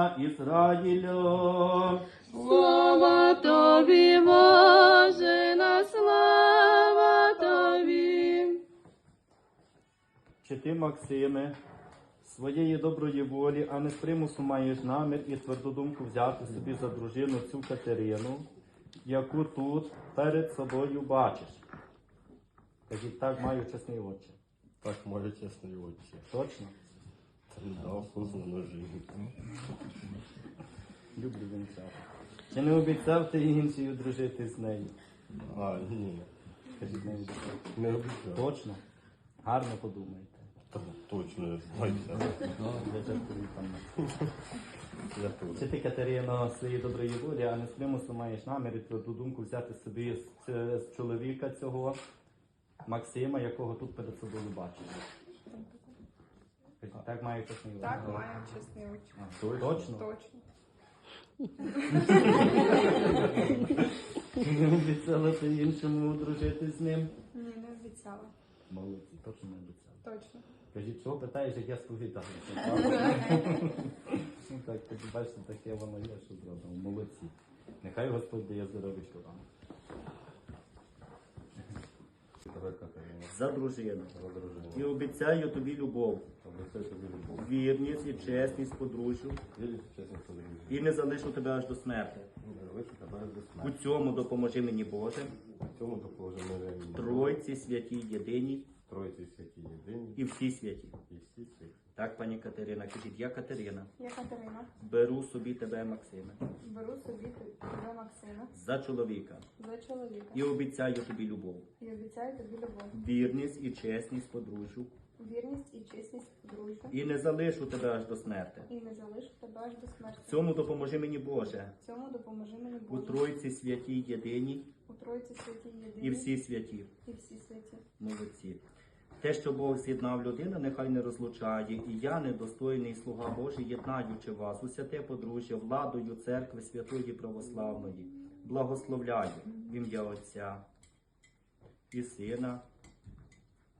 дома Ізраїля. Слава тобі, Боже, на слава тобі. Чи ти, Максиме, своєї доброї волі, а не з примусу маєш намір і тверду думку взяти собі за дружину цю Катерину, яку тут перед собою бачиш? Кажіть, так маю чесний очі. Так, моє чесне очі. Точно? Люблю вінчати. Чи не обіцяв ти іншою дружити з нею? А, ні. Кажіть, не обіцяв. Не обіцяв. Точно? Гарно подумайте. Та точно знаю. Я жартую там. Я. Чи ти, Катерино, своєї доброї волі, а не з примусу маєш намір і тверду думку взяти собі з, з- з чоловіка цього Максима, якого тут перед собою бачиш? Так має чесний очі. Так, маю чесні очі. А, Точно? Точно. Не обіцяла ти іншому дружити з ним? Ні, не обіцяла. Молодці, точно не обіцяла. Точно. Кажіть, чого питаєш, як я сповідаю? Ну так, тоді бачите, таке воно є, що зробимо. Молодці. Нехай Господь дає здоров'ячко вам. Тебе, Катерина. За дружину. І Обіцяю тобі любов. Вірність і чесність подружжю, і не залишу тебе аж до смерти. До У цьому допоможи мені Боже, Тройці святій єдиній. Тройці святі єдині і всі святі. і всі святі. Так, пані Катерина, кажіть, я Катерина, Я Катерина. беру собі тебе, Максиме, Беру собі тебе Максима за чоловіка за чоловіка. і обіцяю тобі любов, І обіцяю тобі любов, вірність і чесність подружжю, вірність і чесність подружжя. і не залишу тебе аж до смерти. І не залишу тебе аж до В смерті. цьому допоможи мені Боже, цьому допоможи мені у Боже. Тройці святій єдиній У Тройці святі єдині і всі святі. і всі святі. Молодці. Те, що Бог з'єднав людину, нехай не розлучає, і я, недостойний слуга Божий, єднаючи вас у святе подружжя, владою церкви Святої Православної, благословляю в ім'я Отця і Сина,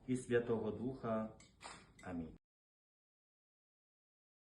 і Святого Духа. Амінь.